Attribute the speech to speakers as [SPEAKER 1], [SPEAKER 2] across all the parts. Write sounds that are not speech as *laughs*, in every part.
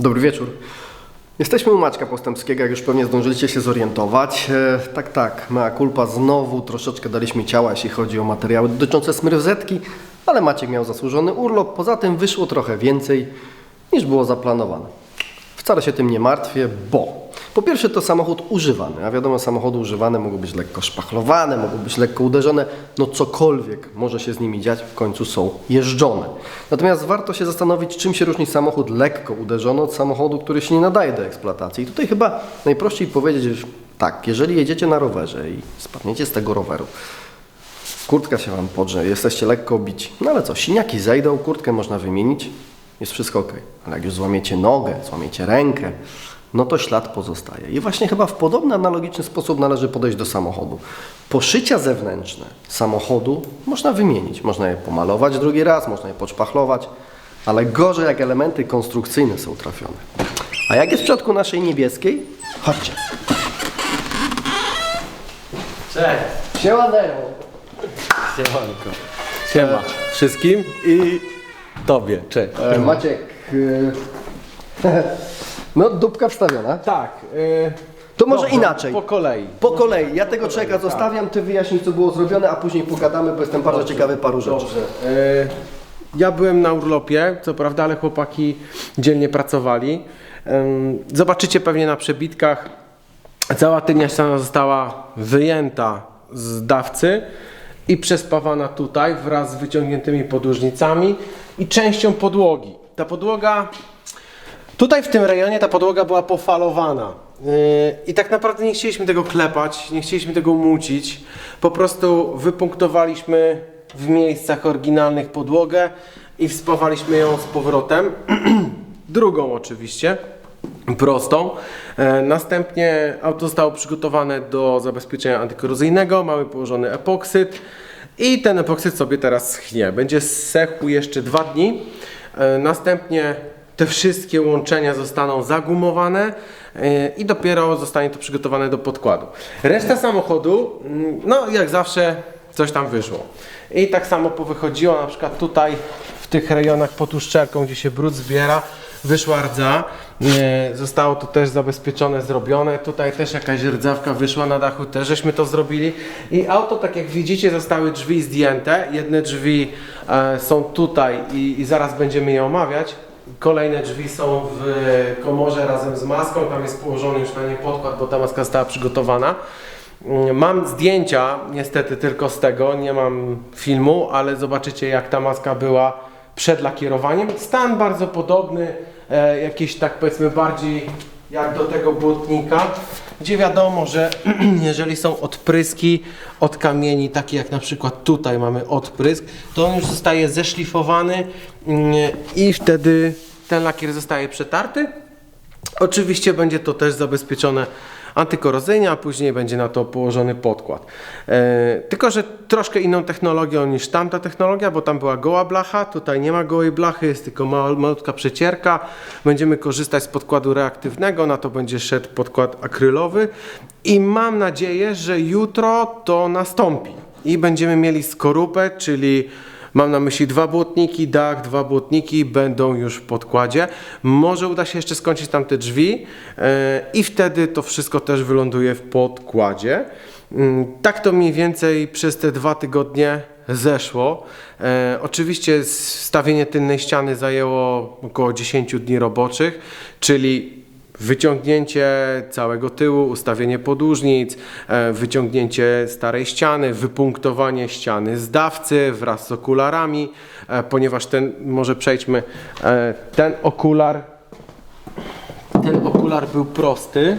[SPEAKER 1] Dobry wieczór. Jesteśmy u Maćka Postępskiego, jak już pewnie zdążyliście się zorientować. E, tak, tak, mea culpa, znowu troszeczkę daliśmy ciała, jeśli chodzi o materiały dotyczące smyrwzetki, ale Maciek miał zasłużony urlop, poza tym wyszło trochę więcej niż było zaplanowane. Wcale się tym nie martwię, bo po pierwsze to samochód używany, a wiadomo samochody używane mogą być lekko szpachlowane, mogą być lekko uderzone, no cokolwiek może się z nimi dziać, w końcu są jeżdżone. Natomiast warto się zastanowić, czym się różni samochód lekko uderzony od samochodu, który się nie nadaje do eksploatacji. I tutaj chyba najprościej powiedzieć, że tak, jeżeli jedziecie na rowerze i spadniecie z tego roweru, kurtka się Wam podrze, jesteście lekko obici. No ale co, siniaki zejdą, kurtkę można wymienić, jest wszystko ok. Ale jak już złamiecie nogę, złamiecie rękę, no to ślad pozostaje. I właśnie chyba w podobny analogiczny sposób należy podejść do samochodu. Poszycia zewnętrzne samochodu można wymienić, można je pomalować drugi raz, można je poczpachlować, ale gorzej jak elementy konstrukcyjne są trafione. A jak jest w przypadku naszej niebieskiej? Chodźcie.
[SPEAKER 2] Cześć!
[SPEAKER 1] Siema Nero.
[SPEAKER 2] Siemanko. Siema wszystkim i tobie, cześć.
[SPEAKER 1] E, Maciek, e, *laughs* no dupka wstawiona.
[SPEAKER 2] Tak. y,
[SPEAKER 1] To może
[SPEAKER 2] dobrze,
[SPEAKER 1] inaczej.
[SPEAKER 2] Po kolei.
[SPEAKER 1] Po kolei, ja tego człowieka zostawiam, ty wyjaśnij co było zrobione, a później pogadamy, bo jestem bardzo ciekawy paru rzeczy.
[SPEAKER 2] Dobrze. Y, Ja byłem na urlopie, co prawda, ale chłopaki dzielnie pracowali. Zobaczycie pewnie na przebitkach. Cała tylnia ściana została wyjęta z dawcy i przespawana tutaj wraz z wyciągniętymi podłużnicami i częścią podłogi. Ta podłoga Tutaj w tym rejonie ta podłoga była pofalowana. Yy, I tak naprawdę nie chcieliśmy tego klepać, nie chcieliśmy tego mucić. Po prostu wypunktowaliśmy w miejscach oryginalnych podłogę i wspawaliśmy ją z powrotem. *clears throat* Drugą oczywiście, prostą. E, Następnie auto zostało przygotowane do zabezpieczenia antykorozyjnego. Mamy położony epoksyd i ten epoksyd sobie teraz schnie. Będzie sechł jeszcze dwa dni. E, Następnie te wszystkie łączenia zostaną zagumowane e, i dopiero zostanie to przygotowane do podkładu. Reszta samochodu, mm, no jak zawsze, coś tam wyszło. I tak samo powychodziło, na przykład tutaj w tych rejonach pod uszczelką, gdzie się brud zbiera, wyszła rdza. E, Zostało to też zabezpieczone, zrobione. Tutaj też jakaś rdzawka wyszła na dachu, też żeśmy to zrobili. I auto, tak jak widzicie, zostały drzwi zdjęte. Jedne drzwi e, są tutaj i, i zaraz będziemy je omawiać. Kolejne drzwi są w komorze razem z maską. Tam jest położony już na nie podkład, bo ta maska została przygotowana. Mm, Mam zdjęcia, niestety tylko z tego, nie mam filmu, ale zobaczycie jak ta maska była przed lakierowaniem. Stan bardzo podobny, e, jakiś tak powiedzmy bardziej jak do tego błotnika, gdzie wiadomo, że *clears throat* jeżeli są odpryski od kamieni, takie jak na przykład tutaj mamy odprysk, to on już zostaje zeszlifowany mm, i wtedy ten lakier zostaje przetarty. Oczywiście będzie to też zabezpieczone antykorozyjnie, a później będzie na to położony podkład. E, tylko, że troszkę inną technologią niż tamta technologia, bo tam była goła blacha, tutaj nie ma gołej blachy, jest tylko mała, malutka przecierka. Będziemy korzystać z podkładu reaktywnego, na to będzie szedł podkład akrylowy i mam nadzieję, że jutro to nastąpi i będziemy mieli skorupę, czyli Mam na myśli dwa błotniki, dach, dwa błotniki będą już w podkładzie. Może uda się jeszcze skończyć tam te drzwi e, i wtedy to wszystko też wyląduje w podkładzie. Mm, Tak to mniej więcej przez te dwa tygodnie zeszło. E, oczywiście wstawienie tylnej ściany zajęło około 10 dni roboczych, czyli Wyciągnięcie całego tyłu, ustawienie podłużnic, e, wyciągnięcie starej ściany, wypunktowanie ściany z dawcy wraz z okularami, e, ponieważ ten, może przejdźmy, e, ten okular, ten okular był prosty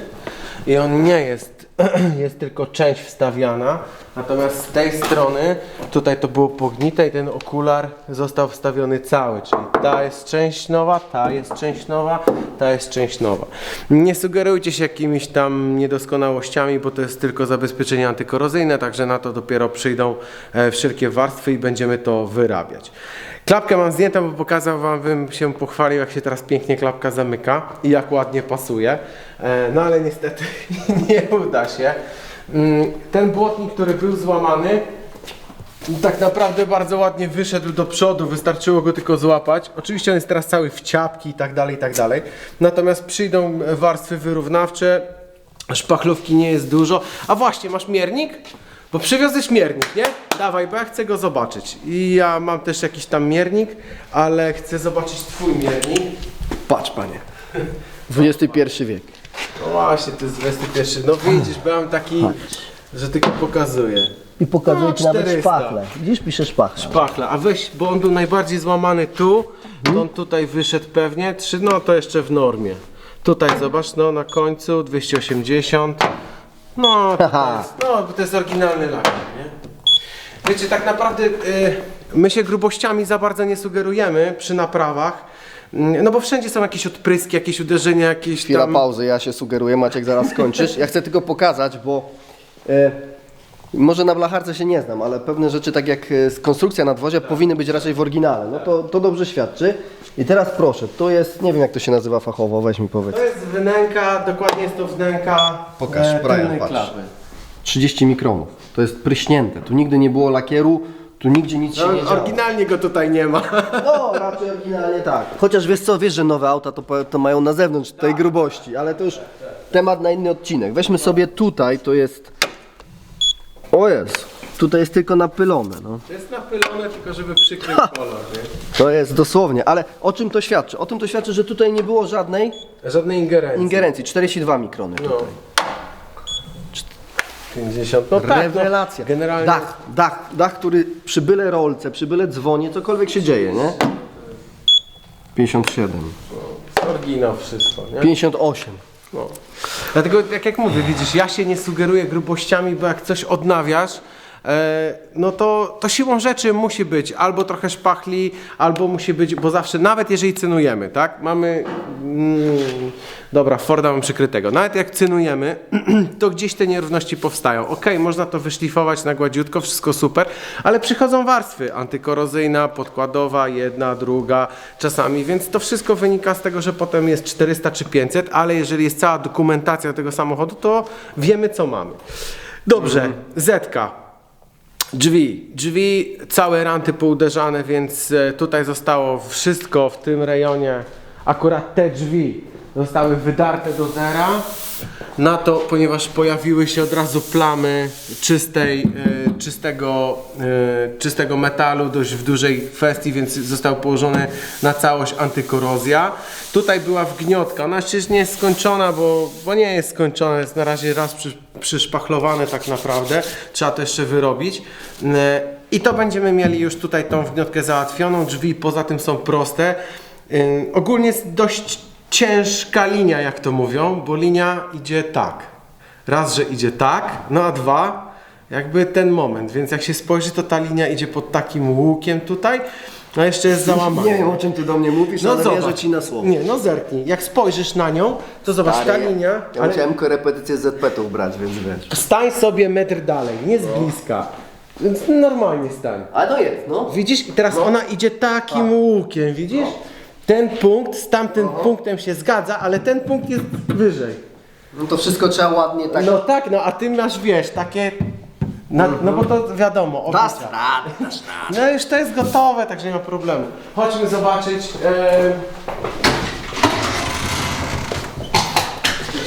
[SPEAKER 2] i on nie jest, *clears throat* jest tylko część wstawiana, natomiast z tej strony tutaj to było pognite i ten okular został wstawiony cały, czyli ta jest część nowa, ta jest część nowa, ta jest część nowa. Nie sugerujcie się jakimiś tam niedoskonałościami, bo to jest tylko zabezpieczenie antykorozyjne, także na to dopiero przyjdą e, wszelkie warstwy i będziemy to wyrabiać. Klapkę mam zdjętą, bo pokazał Wam, bym się pochwalił, jak się teraz pięknie klapka zamyka i jak ładnie pasuje. E, No ale niestety *laughs* nie uda się. Mm, Ten błotnik, który był złamany, tak naprawdę bardzo ładnie wyszedł do przodu, wystarczyło go tylko złapać. Oczywiście on jest teraz cały w ciapki i tak dalej, i tak dalej. Natomiast przyjdą warstwy wyrównawcze, szpachlówki nie jest dużo. A właśnie, masz miernik? Bo przywiozłeś miernik, nie? Dawaj, bo ja chcę go zobaczyć. I ja mam też jakiś tam miernik, ale chcę zobaczyć twój miernik.
[SPEAKER 1] Patrz panie. *laughs* XXI wiek.
[SPEAKER 2] No właśnie, to jest 21. No widzisz, byłem taki, że tylko pokazuję.
[SPEAKER 3] I pokazuje
[SPEAKER 2] No,
[SPEAKER 3] ci nawet
[SPEAKER 2] 400.
[SPEAKER 3] szpachle. Widzisz, pisze szpachle.
[SPEAKER 2] Szpachla, a weź, bo on był najbardziej złamany tu, to on tutaj wyszedł pewnie, trzy, no to jeszcze w normie. Tutaj zobacz, no na końcu 280. No, to
[SPEAKER 3] Haha.
[SPEAKER 2] jest, no bo to jest oryginalny lakier, nie? Wiecie, tak naprawdę y, my się grubościami za bardzo nie sugerujemy przy naprawach, no bo wszędzie są jakieś odpryski, jakieś uderzenia, jakieś
[SPEAKER 1] Chwila
[SPEAKER 2] tam...
[SPEAKER 1] pauzy, ja się sugeruję, Maciek zaraz skończysz. Ja chcę tylko pokazać, bo e, może na blacharce się nie znam, ale pewne rzeczy, tak jak e, konstrukcja nadwozia, powinny być raczej w oryginale. No to, to dobrze świadczy. I teraz proszę, to jest, nie wiem jak to się nazywa fachowo, weź mi powiedz.
[SPEAKER 2] To jest wnęka, dokładnie jest to wnęka
[SPEAKER 1] Pokaż,
[SPEAKER 2] e,
[SPEAKER 1] Brian,
[SPEAKER 2] tylnej
[SPEAKER 1] patrz.
[SPEAKER 2] klapy.
[SPEAKER 1] 30 mikronów. To jest pryśnięte. Tu nigdy nie było lakieru, tu nigdzie nic się nie
[SPEAKER 2] No,
[SPEAKER 1] działo.
[SPEAKER 2] oryginalnie go tutaj nie ma.
[SPEAKER 1] No, raczej oryginalnie tak. Chociaż wiesz co, wiesz, że nowe auta to, po- to mają na zewnątrz tej grubości, ale to już temat na inny odcinek. Weźmy sobie tutaj, to jest... O jest, tutaj jest tylko napylone, no.
[SPEAKER 2] To jest napylone tylko, żeby przykryć kolor, nie?
[SPEAKER 1] To jest dosłownie, ale o czym to świadczy? O tym to świadczy, że tutaj nie było żadnej
[SPEAKER 2] Żadnej ingerencji.
[SPEAKER 1] ingerencji. 42 mikrony
[SPEAKER 2] No.
[SPEAKER 1] Tutaj.
[SPEAKER 2] 50. No tak,
[SPEAKER 1] Rewelacja.
[SPEAKER 2] No, generalnie.
[SPEAKER 1] Dach, dach, dach, który przy byle rolce, przy byle dzwonie, cokolwiek się dzieje, nie? 57.
[SPEAKER 2] jest Oryginał wszystko, nie?
[SPEAKER 1] 58.
[SPEAKER 2] No. Dlatego, jak, jak mówię, widzisz, ja się nie sugeruję grubościami, bo jak coś odnawiasz, e, no to, to siłą rzeczy musi być albo trochę szpachli, albo musi być, bo zawsze, nawet jeżeli cynujemy, tak, mamy, mm, dobra, Forda mam przykrytego, nawet jak cynujemy, *clears throat* to gdzieś te nierówności powstają. Ok, można to wyszlifować na gładziutko, wszystko super, ale przychodzą warstwy antykorozyjna, podkładowa, jedna, druga, czasami, więc to wszystko wynika z tego, że potem jest 400 czy 500, ale jeżeli jest cała dokumentacja tego samochodu, to wiemy co mamy. Dobrze, Zetka. Drzwi, drzwi całe ranty pouderzane, więc e, tutaj zostało wszystko w tym rejonie. Akurat te drzwi zostały wydarte do zera. Na to, ponieważ pojawiły się od razu plamy czystej, e, czystego, e, czystego metalu dość w dużej kwestii, więc został położony na całość antykorozja. Tutaj była wgniotka, ona jeszcze nie jest skończona, bo, bo nie jest skończona, jest na razie raz przy, przyszpachlowane tak naprawdę, trzeba to jeszcze wyrobić. E, I to będziemy mieli już tutaj tą wgniotkę załatwioną, drzwi poza tym są proste. Ogólnie jest dość ciężka linia, jak to mówią, bo linia idzie tak. Raz, że idzie tak, no a dwa, jakby ten moment, więc jak się spojrzy, to ta linia idzie pod takim łukiem tutaj, a jeszcze jest załamanie.
[SPEAKER 1] Nie wiem o czym ty do mnie mówisz, ale wierzę ci na słowo.
[SPEAKER 2] Nie, no zerknij. Jak spojrzysz na nią, to zobacz, ta
[SPEAKER 1] Stary,
[SPEAKER 2] linia,
[SPEAKER 1] Ja
[SPEAKER 2] ale
[SPEAKER 1] musiałem korepetycję z ZP-ów brać, więc wiesz.
[SPEAKER 2] stań sobie metr dalej, nie z bliska. Więc normalnie stań.
[SPEAKER 1] Ale to jest, no.
[SPEAKER 2] Widzisz? I teraz ona idzie takim łukiem, widzisz? Ten punkt z tamtym punktem się zgadza, ale ten punkt jest wyżej.
[SPEAKER 1] No to wszystko trzeba ładnie tak...
[SPEAKER 2] No tak, no a ty masz, wiesz, takie... Na, no bo to wiadomo,
[SPEAKER 1] Dasz radę, dasz radę. *laughs*
[SPEAKER 2] No już to jest gotowe, także nie ma problemu. Chodźmy zobaczyć.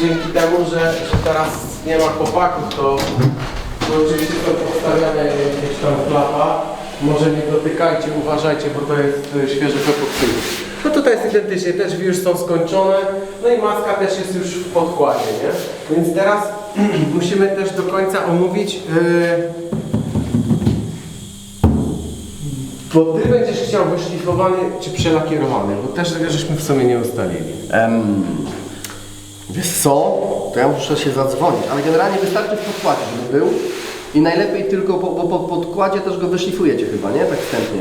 [SPEAKER 2] dzięki temu, że, że teraz nie ma chłopaków, to, to oczywiście są postawiane jakieś tam klapa. Może nie dotykajcie, uważajcie, bo to jest e, świeży pepoksyl. No tutaj jest identycznie, te drzwi już są skończone, no i maska też jest już w podkładzie, nie? Więc teraz *clears throat* musimy też do końca omówić e, Bo ty będziesz chciał wyszlifowany czy przelakierowany, bo też tego żeśmy w sumie nie ustalili.
[SPEAKER 1] Em, wiesz co? To ja muszę się zadzwonić, ale generalnie wystarczy w podkładzie, żeby był. I najlepiej tylko po, bo po podkładzie też go wyszlifujecie chyba, nie? Tak wstępnie.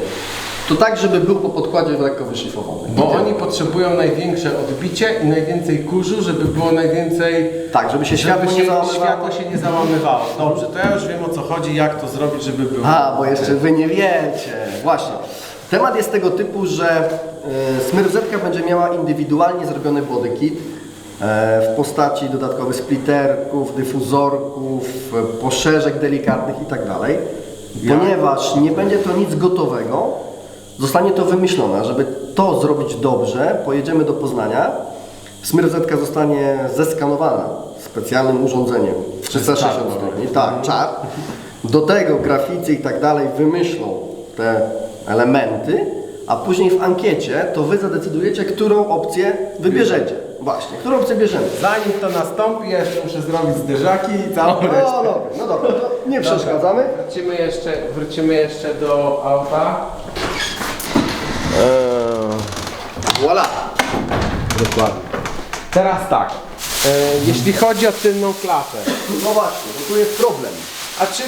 [SPEAKER 1] To tak, żeby był po podkładzie lekko wyszlifowany.
[SPEAKER 2] Bo oni potrzebują największe odbicie i najwięcej kurzu, żeby było najwięcej...
[SPEAKER 1] Tak, żeby się światło nie załamywało.
[SPEAKER 2] światło się nie załamywało. Dobrze, to ja już wiem o co chodzi, jak to zrobić, żeby było.
[SPEAKER 1] A, bo jeszcze wy nie wiecie. Właśnie. Temat jest tego typu, że y, Smyrzetka będzie miała indywidualnie zrobiony body kit e, w postaci dodatkowych splitterków, dyfuzorków, e, poszerzek delikatnych i tak dalej. Ponieważ nie będzie to nic gotowego, zostanie to wymyślone. Żeby to zrobić dobrze, pojedziemy do Poznania. Smyrzetka zostanie zeskanowana specjalnym urządzeniem 360 stopni. Tak, czar. Do tego graficy i tak dalej wymyślą te elementy, a później w ankiecie to wy zadecydujecie, którą opcję wybierzecie. Właśnie, którą opcję bierzemy.
[SPEAKER 2] Zanim to nastąpi, ja jeszcze muszę zrobić zderzaki i całą resztę.
[SPEAKER 1] No dobra, no dobra, to nie przeszkadzamy.
[SPEAKER 2] Wrócimy jeszcze, wrócimy jeszcze do auta.
[SPEAKER 1] Voilà.
[SPEAKER 2] Dokładnie. Teraz tak. E, jeśli chodzi o tylną klapę,
[SPEAKER 1] No właśnie, bo tu jest problem.
[SPEAKER 2] a czy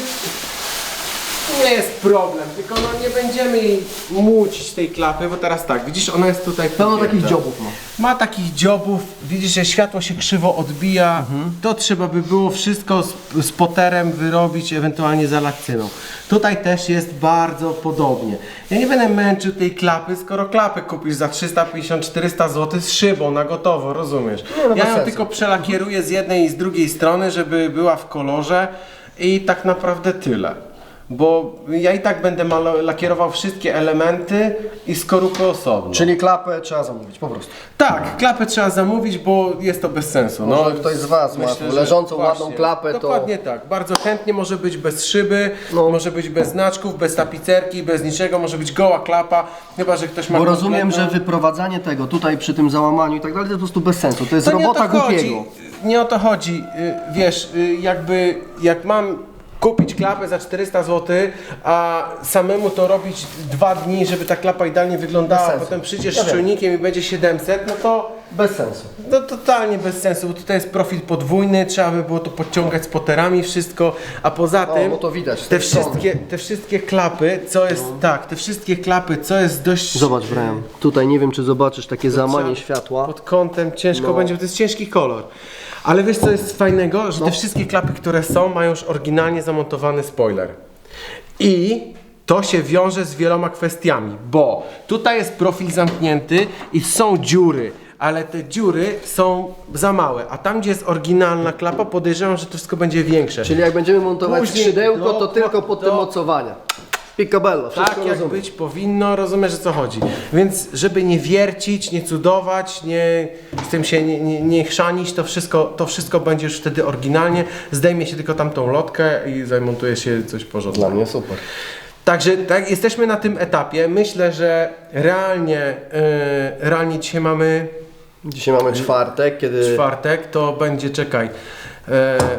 [SPEAKER 2] nie jest problem, tylko no nie będziemy jej mucić tej klapy, bo teraz tak, widzisz, ona jest tutaj
[SPEAKER 1] Pełno takich dziobów ma.
[SPEAKER 2] Ma takich dziobów, widzisz, że światło się krzywo odbija. To trzeba by było wszystko z, z poterem wyrobić, ewentualnie za lakcyną. Tutaj też jest bardzo podobnie. Ja nie będę męczył tej klapy, skoro klapę kupisz za 350-400 zł z szybą na gotowo, rozumiesz?
[SPEAKER 1] Nie, no
[SPEAKER 2] ja ją
[SPEAKER 1] sensu.
[SPEAKER 2] tylko przelakieruję z jednej i z drugiej strony, żeby była w kolorze i tak naprawdę tyle. Bo ja i tak będę malo- lakierował wszystkie elementy i skorupy osobno.
[SPEAKER 1] Czyli klapę trzeba zamówić, po prostu.
[SPEAKER 2] Tak, klapę trzeba zamówić, bo jest to bez sensu.
[SPEAKER 1] Może ktoś z was ma
[SPEAKER 2] że
[SPEAKER 1] leżącą ładną klapę, to-
[SPEAKER 2] Dokładnie tak, bardzo chętnie może być bez szyby,
[SPEAKER 1] No.
[SPEAKER 2] może być bez znaczków, bez tapicerki, bez niczego, może być goła klapa, chyba że ktoś ma
[SPEAKER 1] Bo rozumiem, że wyprowadzanie tego tutaj przy tym załamaniu i tak dalej to jest po prostu bez sensu. To jest
[SPEAKER 2] To nie o
[SPEAKER 1] robota
[SPEAKER 2] to chodzi.
[SPEAKER 1] głupiego.
[SPEAKER 2] Nie o to chodzi. Y, Wiesz, y, jakby jak mam kupić klapę za 400 zł, a samemu to robić dwa dni, żeby ta klapa idealnie wyglądała, a potem przyjdziesz
[SPEAKER 1] Ja
[SPEAKER 2] z czujnikiem i będzie 700, no to
[SPEAKER 1] Bez sensu.
[SPEAKER 2] No totalnie bez sensu, bo tutaj jest profil podwójny, trzeba by było to podciągać z poterami wszystko, a poza
[SPEAKER 1] O,
[SPEAKER 2] tym
[SPEAKER 1] no to widać
[SPEAKER 2] te wszystkie, te wszystkie klapy, co jest, tak, te wszystkie klapy, co jest dość
[SPEAKER 1] Zobacz, Brian. Tutaj nie wiem, czy zobaczysz takie załamanie
[SPEAKER 2] trzeba-
[SPEAKER 1] światła.
[SPEAKER 2] pod kątem ciężko
[SPEAKER 1] No.
[SPEAKER 2] będzie, bo to jest ciężki kolor. Ale wiesz co jest fajnego, że te wszystkie klapy, które są, mają już oryginalnie zamontowany spoiler. I to się wiąże z wieloma kwestiami, bo tutaj jest profil zamknięty i są dziury, ale te dziury są za małe, a tam gdzie jest oryginalna klapa podejrzewam, że to wszystko będzie większe.
[SPEAKER 1] Czyli jak będziemy montować
[SPEAKER 2] Później
[SPEAKER 1] skrzydełko, to
[SPEAKER 2] do-
[SPEAKER 1] tylko pod
[SPEAKER 2] do-
[SPEAKER 1] te mocowania. Picobello, wszystko
[SPEAKER 2] Tak jak
[SPEAKER 1] rozumiem.
[SPEAKER 2] być powinno, rozumiesz o co chodzi. Więc żeby nie wiercić, nie cudować, nie, z tym się nie, nie, nie chrzanić, to wszystko, to wszystko będzie już wtedy oryginalnie. Zdejmie się tylko tamtą lotkę i zamontuje się coś porządnego.
[SPEAKER 1] Dla mnie super.
[SPEAKER 2] Także tak, jesteśmy na tym etapie. Myślę, że realnie, yy, realnie dzisiaj mamy
[SPEAKER 1] Dzisiaj mamy czwartek, kiedy...
[SPEAKER 2] czwartek, to będzie, czekaj,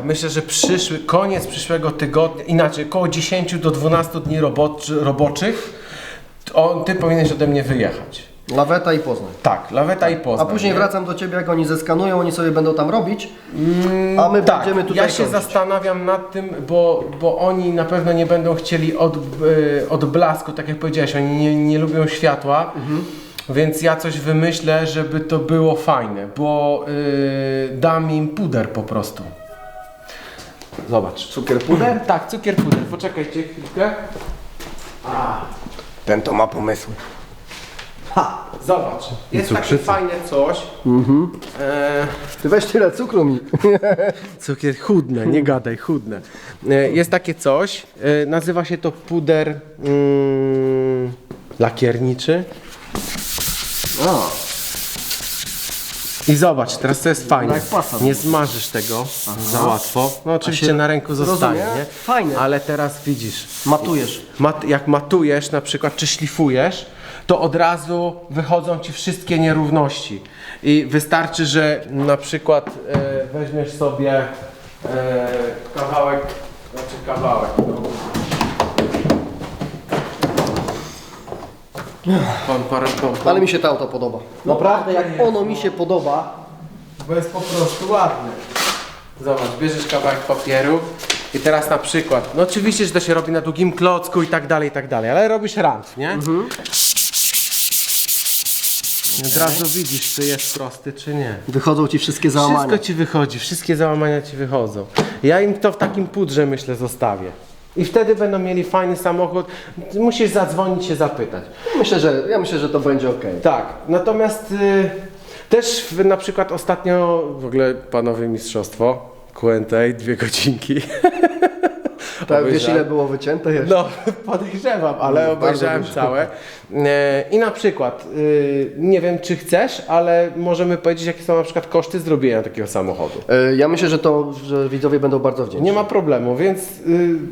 [SPEAKER 2] myślę, że przyszły, koniec przyszłego tygodnia, inaczej, około 10 do 12 dni roboczy, roboczych, on, ty powinieneś ode mnie wyjechać.
[SPEAKER 1] Laweta i Poznań.
[SPEAKER 2] Tak, laweta i
[SPEAKER 1] A
[SPEAKER 2] Poznań.
[SPEAKER 1] później
[SPEAKER 2] nie?
[SPEAKER 1] wracam do ciebie, jak oni zeskanują, oni sobie będą tam robić, a my
[SPEAKER 2] Tak,
[SPEAKER 1] będziemy tutaj
[SPEAKER 2] ja się
[SPEAKER 1] kończyć.
[SPEAKER 2] zastanawiam nad tym, bo, bo oni na pewno nie będą chcieli od, e, od blasku, tak jak powiedziałeś, oni nie, nie lubią światła,
[SPEAKER 1] Mhm.
[SPEAKER 2] Więc ja coś wymyślę, żeby to było fajne, bo e, dam im puder po prostu. Zobacz.
[SPEAKER 1] Cukier puder?
[SPEAKER 2] Tak, cukier puder. Poczekajcie chwilkę.
[SPEAKER 1] Ten to ma pomysły.
[SPEAKER 2] Zobacz. Jest takie fajne coś.
[SPEAKER 1] Mhm.
[SPEAKER 2] E,
[SPEAKER 1] Ty weź tyle cukru mi. *laughs*
[SPEAKER 2] Cukier chudne, nie gadaj, chudne. E, Jest takie coś, e, nazywa się to puder mm, lakierniczy.
[SPEAKER 1] O,
[SPEAKER 2] I zobacz, teraz to jest fajne.
[SPEAKER 1] Jak pasa.
[SPEAKER 2] Nie zmażysz tego za łatwo. No oczywiście
[SPEAKER 1] się-
[SPEAKER 2] na ręku zostaje,
[SPEAKER 1] rozumiem.
[SPEAKER 2] nie?
[SPEAKER 1] Fajne.
[SPEAKER 2] Ale teraz widzisz,
[SPEAKER 1] matujesz.
[SPEAKER 2] mat, jak matujesz na przykład, czy szlifujesz, to od razu wychodzą ci wszystkie nierówności. I wystarczy, że na przykład e, weźmiesz sobie e, kawałek, znaczy kawałek. No. Pan parę pomp,
[SPEAKER 1] Ale mi się to auto podoba. Naprawdę, jak ono mi się podoba,
[SPEAKER 2] bo jest po prostu ładne. Zobacz, bierzesz kawałek papieru i teraz na przykład, no oczywiście, że to się robi na długim klocku i tak dalej, i tak dalej, ale robisz rant, nie? I Od razu widzisz, czy jest prosty, czy nie.
[SPEAKER 1] wychodzą ci wszystkie załamania.
[SPEAKER 2] Wszystko ci wychodzi, wszystkie załamania ci wychodzą. Ja im to w takim pudrze, myślę, zostawię. I wtedy będą mieli fajny samochód. Musisz zadzwonić się zapytać.
[SPEAKER 1] Myślę, że, ja myślę, że to będzie ok.
[SPEAKER 2] Tak, natomiast y, też w, na przykład ostatnio w ogóle panowie mistrzostwo QNT, dwie godzinki. *laughs*
[SPEAKER 1] Tak, wiesz ile było wycięte jeszcze?
[SPEAKER 2] No, *laughs* podejrzewam, ale
[SPEAKER 1] No,
[SPEAKER 2] obejrzałem
[SPEAKER 1] bardzo
[SPEAKER 2] całe. E, I na przykład, y, nie wiem czy chcesz, ale możemy powiedzieć, jakie są na przykład koszty zrobienia takiego samochodu.
[SPEAKER 1] E, Ja myślę, że to, że widzowie będą bardzo wdzięczni.
[SPEAKER 2] Nie ma problemu, więc y,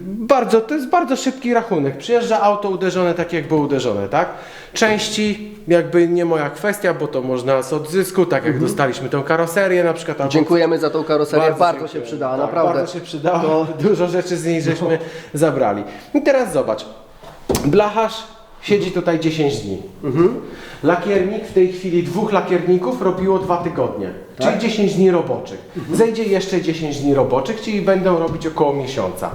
[SPEAKER 2] bardzo, to jest bardzo szybki rachunek. Przyjeżdża auto uderzone tak, jak było uderzone, tak? Części jakby nie moja kwestia, bo to można z odzysku, tak jak dostaliśmy tą karoserię na przykład.
[SPEAKER 1] Dziękujemy za tą karoserię, bardzo,
[SPEAKER 2] dziękuję.
[SPEAKER 1] się przydała,
[SPEAKER 2] Tak,
[SPEAKER 1] naprawdę.
[SPEAKER 2] Bardzo się przydała, dużo rzeczy z niej żeśmy zabrali. I teraz zobacz, blacharz siedzi tutaj 10 dni. Lakiernik w tej chwili dwóch lakierników robiło dwa tygodnie, czyli 10 dni roboczych. Zejdzie jeszcze 10 dni roboczych, czyli będą robić około miesiąca.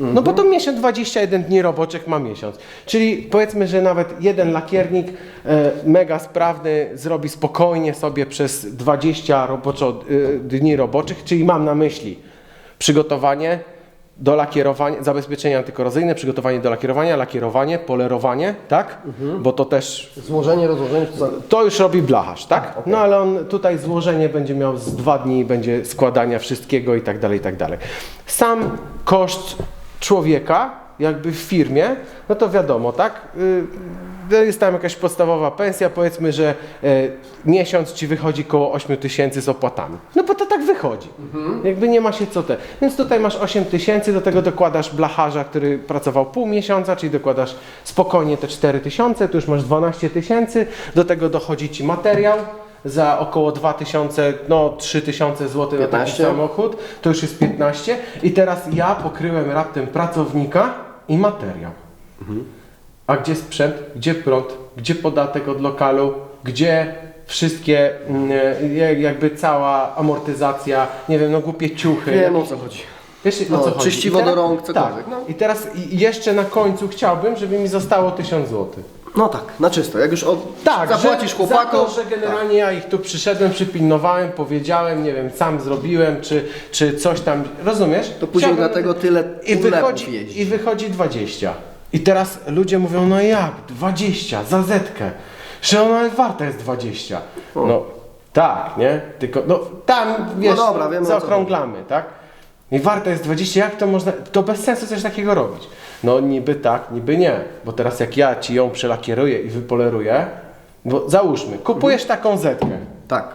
[SPEAKER 2] No bo to miesiąc, 21 dni roboczych ma miesiąc. Czyli powiedzmy, że nawet jeden lakiernik e, mega sprawny zrobi spokojnie sobie przez 20 roboczo, e, dni roboczych, czyli mam na myśli przygotowanie do lakierowania, zabezpieczenie antykorozyjne, przygotowanie do lakierowania, lakierowanie, polerowanie, tak? Bo to też
[SPEAKER 1] Złożenie, rozłożenie, to za...
[SPEAKER 2] to już robi blacharz, tak? No ale on tutaj złożenie będzie miał z dwa dni, będzie składania wszystkiego i tak dalej, i tak dalej. Sam koszt człowieka, jakby w firmie, no to wiadomo, tak? Y, Jest tam jakaś podstawowa pensja, powiedzmy, że y, miesiąc ci wychodzi koło 8 tysięcy z opłatami. No bo to tak wychodzi. Jakby nie ma się co te. Więc tutaj masz 8 tysięcy, do tego dokładasz blacharza, który pracował pół miesiąca, czyli dokładasz spokojnie te 4 tysiące, tu już masz 12 tysięcy, do tego dochodzi ci materiał za około 2000, no 3000 zł na taki
[SPEAKER 1] 15.
[SPEAKER 2] samochód, to już jest 15 i teraz ja pokryłem raptem pracownika i materiał. A gdzie sprzęt, gdzie prąd, gdzie podatek od lokalu, gdzie wszystkie, mm, jak- jakby cała amortyzacja, nie wiem, no głupie ciuchy.
[SPEAKER 1] Wiem o co chodzi.
[SPEAKER 2] Wiesz o
[SPEAKER 1] No,
[SPEAKER 2] co chodzi?
[SPEAKER 1] czyściwo
[SPEAKER 2] teraz-
[SPEAKER 1] do rąk, cokolwiek,
[SPEAKER 2] Tak.
[SPEAKER 1] no.
[SPEAKER 2] I teraz jeszcze na końcu chciałbym, żeby mi zostało 1000 zł.
[SPEAKER 1] No tak, na czysto. Jak już od...
[SPEAKER 2] Tak,
[SPEAKER 1] zapłacisz
[SPEAKER 2] że,
[SPEAKER 1] chłopakom...
[SPEAKER 2] Za to, że generalnie ja ich tu przyszedłem, przypilnowałem, powiedziałem, nie wiem, sam zrobiłem, czy, czy coś tam, rozumiesz?
[SPEAKER 1] To później
[SPEAKER 2] Chciałbym-
[SPEAKER 1] dlatego tyle
[SPEAKER 2] I wychodzi,
[SPEAKER 1] jeździ.
[SPEAKER 2] I wychodzi 20. I teraz ludzie mówią, no jak, 20 za zetkę, że ona warta jest 20. No tak, nie? Tylko, no tam, wiesz,
[SPEAKER 1] dobra, wiemy, o
[SPEAKER 2] zaokrąglamy, tak? I warta jest 20, jak to można, to bez sensu coś takiego robić. No niby tak, niby nie, bo teraz jak ja ci ją przelakieruję i wypoleruję, bo załóżmy, kupujesz taką zetkę,
[SPEAKER 1] Tak.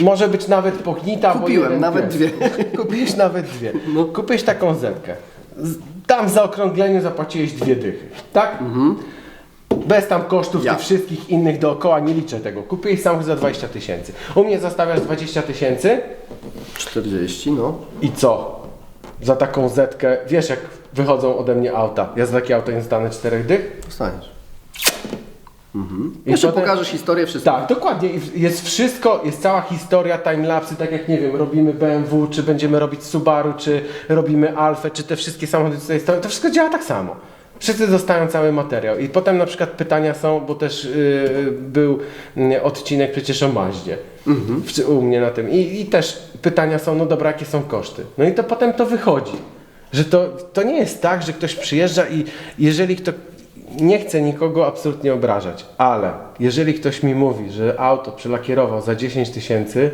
[SPEAKER 2] może być nawet pognita, bo
[SPEAKER 1] Kupiłem
[SPEAKER 2] jeden
[SPEAKER 1] nawet dwie. *laughs*
[SPEAKER 2] Kupiłeś nawet dwie. Kupiłeś taką zetkę. Tam w zaokrągleniu zapłaciłeś dwie dychy, tak? Bez tam kosztów
[SPEAKER 1] Ja.
[SPEAKER 2] tych wszystkich innych dookoła, nie liczę tego. Kupiłeś samochód za 20 tysięcy. U mnie zostawiasz 20 tysięcy
[SPEAKER 1] 40, no.
[SPEAKER 2] i co? Za taką zetkę, wiesz jak wychodzą ode mnie auta. Ja za takie auto nie zdanę czterech dych.
[SPEAKER 1] Dostaniesz.
[SPEAKER 2] I
[SPEAKER 1] Jeszcze
[SPEAKER 2] potem-
[SPEAKER 1] pokażesz historię wszystko.
[SPEAKER 2] Tak, dokładnie. I Jest wszystko, jest cała historia, timelapsy, tak jak nie wiem, robimy BMW, czy będziemy robić Subaru, czy robimy Alfę, czy te wszystkie samochody tutaj stoją, to wszystko działa tak samo. Wszyscy dostają cały materiał. I potem na przykład pytania są, bo też yy, był yy, odcinek przecież o Maździe w- u mnie na tym. I, I też pytania są, no dobra, jakie są koszty? No i to potem to wychodzi. Że to, to nie jest tak, że ktoś przyjeżdża i jeżeli kto nie chcę nikogo absolutnie obrażać, ale jeżeli ktoś mi mówi, że auto przelakierował za 10 tysięcy,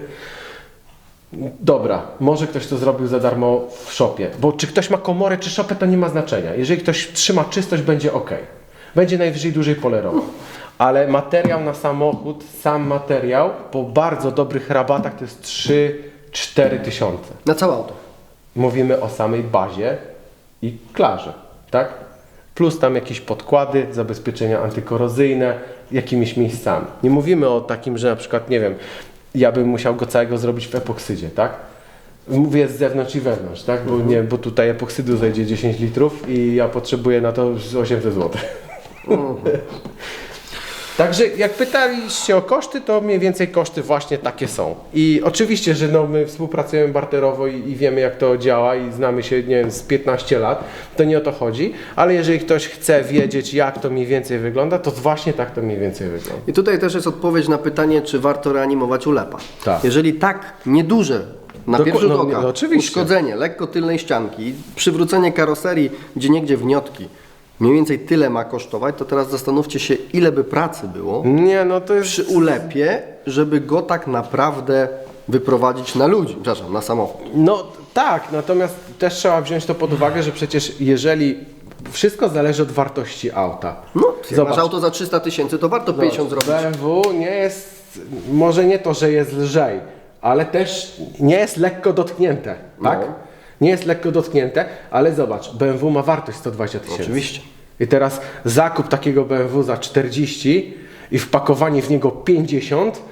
[SPEAKER 2] dobra, może ktoś to zrobił za darmo w shopie, bo czy ktoś ma komorę czy shopę, to nie ma znaczenia. Jeżeli ktoś trzyma czystość, będzie ok. Będzie najwyżej dłużej polerował. Ale materiał na samochód, sam materiał, po bardzo dobrych rabatach to jest 3-4 tysiące.
[SPEAKER 1] Na całe auto.
[SPEAKER 2] Mówimy o samej bazie i klarze, tak? Plus tam jakieś podkłady, zabezpieczenia antykorozyjne, jakimiś miejscami. Nie mówimy o takim, że na przykład, nie wiem, ja bym musiał go całego zrobić w epoksydzie, tak? Mówię z zewnątrz i wewnątrz, tak? Bo, nie, bo tutaj epoksydu zejdzie 10 litrów i ja potrzebuję na to z 800 zł. Także jak pytaliście o koszty, to mniej więcej koszty właśnie takie są. I oczywiście, że no, my współpracujemy barterowo i, i wiemy jak to działa i znamy się, nie wiem, z 15 lat, to nie o to chodzi, ale jeżeli ktoś chce wiedzieć jak to mniej więcej wygląda, to właśnie tak to mniej więcej wygląda.
[SPEAKER 1] I tutaj też jest odpowiedź na pytanie, czy warto reanimować ulepa.
[SPEAKER 2] Tak.
[SPEAKER 1] Jeżeli tak, nieduże, na
[SPEAKER 2] Doku-
[SPEAKER 1] pierwszy rzut
[SPEAKER 2] no,
[SPEAKER 1] oka,
[SPEAKER 2] no, oczywiście.
[SPEAKER 1] uszkodzenie lekko tylnej ścianki, przywrócenie karoserii, gdzie niegdzie wniotki, mniej więcej tyle ma kosztować, to teraz zastanówcie się, ile by pracy było
[SPEAKER 2] Nie, no to jest...
[SPEAKER 1] przy ulepie, żeby go tak naprawdę wyprowadzić na ludzi, przepraszam, na samochód.
[SPEAKER 2] No Tak, natomiast też trzeba wziąć to pod uwagę, że przecież jeżeli wszystko zależy od wartości auta.
[SPEAKER 1] No, jak
[SPEAKER 2] Zobacz.
[SPEAKER 1] masz auto za 300 tysięcy, to warto 50 zrobić.
[SPEAKER 2] BMW nie jest, może nie to, że jest lżej, ale też nie jest lekko dotknięte, tak?
[SPEAKER 1] No.
[SPEAKER 2] Nie jest lekko dotknięte, ale zobacz, BMW ma wartość 120 tysięcy.
[SPEAKER 1] Oczywiście.
[SPEAKER 2] I teraz zakup takiego BMW za 40 i wpakowanie w niego 50,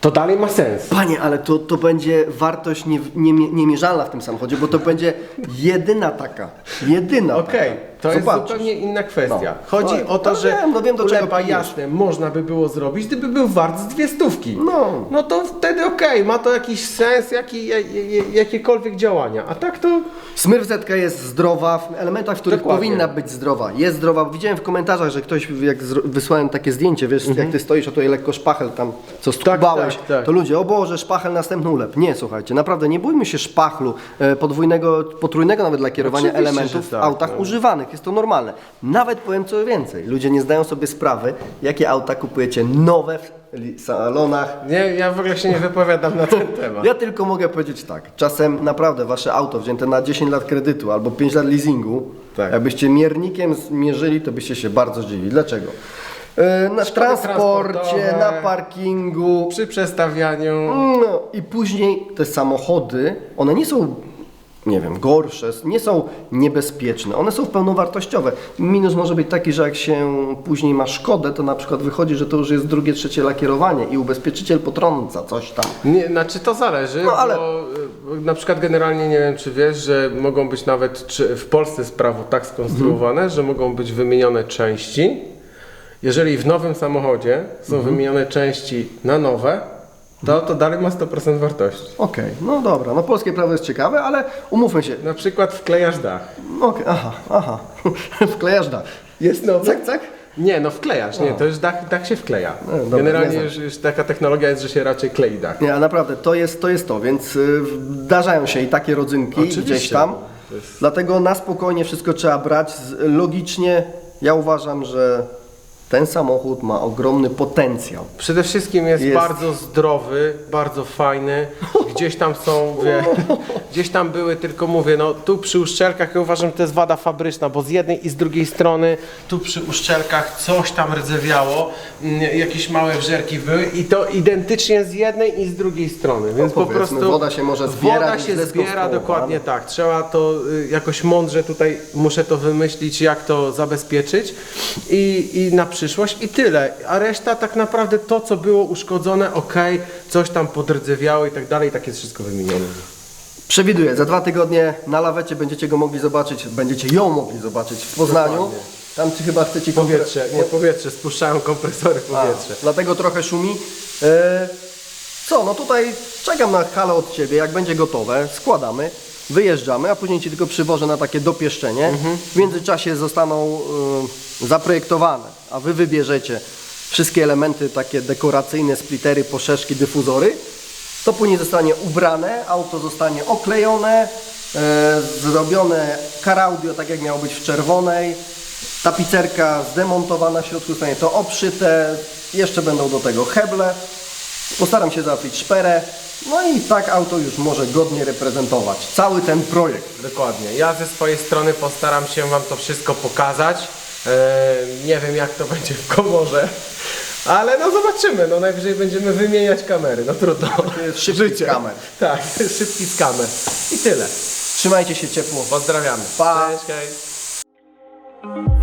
[SPEAKER 2] to dalej ma sens.
[SPEAKER 1] Panie, ale to, to będzie wartość nie, nie, niemierzalna w tym samochodzie, bo to będzie jedyna taka. Jedyna
[SPEAKER 2] Okej,
[SPEAKER 1] taka.
[SPEAKER 2] To jest
[SPEAKER 1] Zobaczysz.
[SPEAKER 2] zupełnie inna kwestia.
[SPEAKER 1] No.
[SPEAKER 2] Chodzi
[SPEAKER 1] No,
[SPEAKER 2] o to,
[SPEAKER 1] no
[SPEAKER 2] że
[SPEAKER 1] wiem, no wiem, do czego
[SPEAKER 2] jasne można by było zrobić, gdyby był wart z dwie stówki.
[SPEAKER 1] No.
[SPEAKER 2] no to wtedy okej, ma to jakiś sens, jaki, jakiekolwiek działania. A tak to
[SPEAKER 1] Smyrwzetka jest zdrowa w elementach, w których
[SPEAKER 2] Dokładnie.
[SPEAKER 1] powinna być zdrowa. Jest zdrowa. Widziałem w komentarzach, że ktoś, jak wysłałem takie zdjęcie, wiesz, jak ty stoisz, a tutaj lekko szpachel tam, co stukubałeś,
[SPEAKER 2] tak, tak.
[SPEAKER 1] to ludzie, o Boże, szpachel następny ulep. Nie, słuchajcie, naprawdę nie bójmy się szpachlu, e, podwójnego, potrójnego nawet dla kierowania
[SPEAKER 2] Oczywiście,
[SPEAKER 1] elementów w
[SPEAKER 2] tak,
[SPEAKER 1] autach
[SPEAKER 2] no.
[SPEAKER 1] używanych. Jest to normalne. Nawet powiem co więcej, ludzie nie zdają sobie sprawy, jakie auta kupujecie nowe w salonach,
[SPEAKER 2] nie, ja w ogóle się nie wypowiadam na ten temat.
[SPEAKER 1] ja tylko mogę powiedzieć tak. Czasem naprawdę wasze auto wzięte na 10 lat kredytu albo 5 lat leasingu,
[SPEAKER 2] Tak.
[SPEAKER 1] jakbyście miernikiem zmierzyli, to byście się bardzo zdziwili. Dlaczego? E, Na
[SPEAKER 2] Szkody
[SPEAKER 1] transporcie, na parkingu.
[SPEAKER 2] Przy przestawianiu.
[SPEAKER 1] No i później te samochody, one nie są, nie wiem, gorsze, nie są niebezpieczne, one są pełnowartościowe. Minus może być taki, że jak się później ma szkodę, to na przykład wychodzi, że to już jest drugie, trzecie lakierowanie i ubezpieczyciel potrąca coś tam.
[SPEAKER 2] Nie, znaczy to zależy,
[SPEAKER 1] No, ale-
[SPEAKER 2] bo y, na przykład generalnie nie wiem czy wiesz, że mogą być nawet, czy w Polsce jest prawo tak skonstruowane, że mogą być wymienione części. Jeżeli w nowym samochodzie są
[SPEAKER 1] Mhm.
[SPEAKER 2] wymienione części na nowe, to to dalej ma 100% wartości.
[SPEAKER 1] Okej, no dobra, no polskie prawo jest ciekawe, ale umówmy się.
[SPEAKER 2] Na przykład wklejasz dach.
[SPEAKER 1] Okej, aha, aha, *laughs* wklejasz dach.
[SPEAKER 2] Jest nowy?
[SPEAKER 1] Cak, cak?
[SPEAKER 2] Nie, no wklejasz, nie, to już dach, dach się wkleja.
[SPEAKER 1] No, dobra,
[SPEAKER 2] Generalnie
[SPEAKER 1] nie
[SPEAKER 2] już, już taka technologia jest, że się raczej klei dach.
[SPEAKER 1] Nie, a naprawdę, to jest to, jest to więc y, zdarzają się i takie rodzynki
[SPEAKER 2] Oczywiście,
[SPEAKER 1] gdzieś tam.
[SPEAKER 2] no, to jest-
[SPEAKER 1] Dlatego na spokojnie wszystko trzeba brać. z- Logicznie ja uważam, że ten samochód ma ogromny potencjał.
[SPEAKER 2] Przede wszystkim jest,
[SPEAKER 1] Jest.
[SPEAKER 2] bardzo zdrowy, bardzo fajny. Gdzieś tam są, wie, *laughs* gdzieś tam były, tylko mówię, no tu przy uszczelkach ja uważam, że to jest wada fabryczna, bo z jednej i z drugiej strony tu przy uszczelkach coś tam rdzewiało, mm, jakieś małe wżerki były i to identycznie z jednej i z drugiej strony, więc po
[SPEAKER 1] powiedzmy,
[SPEAKER 2] prostu
[SPEAKER 1] woda się może zbierać
[SPEAKER 2] Woda się
[SPEAKER 1] źle
[SPEAKER 2] zbiera,
[SPEAKER 1] skonstruowana.
[SPEAKER 2] dokładnie tak. Trzeba to y, jakoś mądrze tutaj, muszę to wymyślić, jak to zabezpieczyć i, i na przyszłość i tyle. A reszta tak naprawdę to, co było uszkodzone, ok, coś tam podrdzewiało i tak dalej, tak jest wszystko wymienione.
[SPEAKER 1] Przewiduję, za dwa tygodnie na lawecie będziecie go mogli zobaczyć, będziecie ją mogli zobaczyć w Poznaniu.
[SPEAKER 2] Dokładnie.
[SPEAKER 1] Tam czy chyba chcecie
[SPEAKER 2] Powietrze, nie powietrze, spuszczają kompresory
[SPEAKER 1] A,
[SPEAKER 2] powietrze.
[SPEAKER 1] dlatego trochę szumi. E, co, no tutaj czekam na halę od Ciebie, jak będzie gotowe, składamy, wyjeżdżamy, a później Ci tylko przywożę na takie dopieszczenie. W międzyczasie zostaną e, zaprojektowane, a Wy wybierzecie wszystkie elementy takie dekoracyjne, splittery, poszerzki, dyfuzory. To później zostanie ubrane, auto zostanie oklejone, e, zrobione karaudio, tak jak miało być w czerwonej, tapicerka zdemontowana, w środku zostanie to obszyte, jeszcze będą do tego heble. Postaram się załatwić szperę, no i tak auto już może godnie reprezentować cały ten projekt.
[SPEAKER 2] Dokładnie. Ja ze swojej strony postaram się Wam to wszystko pokazać. E, nie wiem jak to *laughs* będzie w komorze, ale no zobaczymy. No najwyżej będziemy wymieniać kamery. No trudno.
[SPEAKER 1] Szybki z kamer. *laughs*
[SPEAKER 2] Tak, szybki z kamer. I tyle.
[SPEAKER 1] Trzymajcie się ciepło.
[SPEAKER 2] Pozdrawiamy.
[SPEAKER 1] Pa.
[SPEAKER 2] Cześć, hej.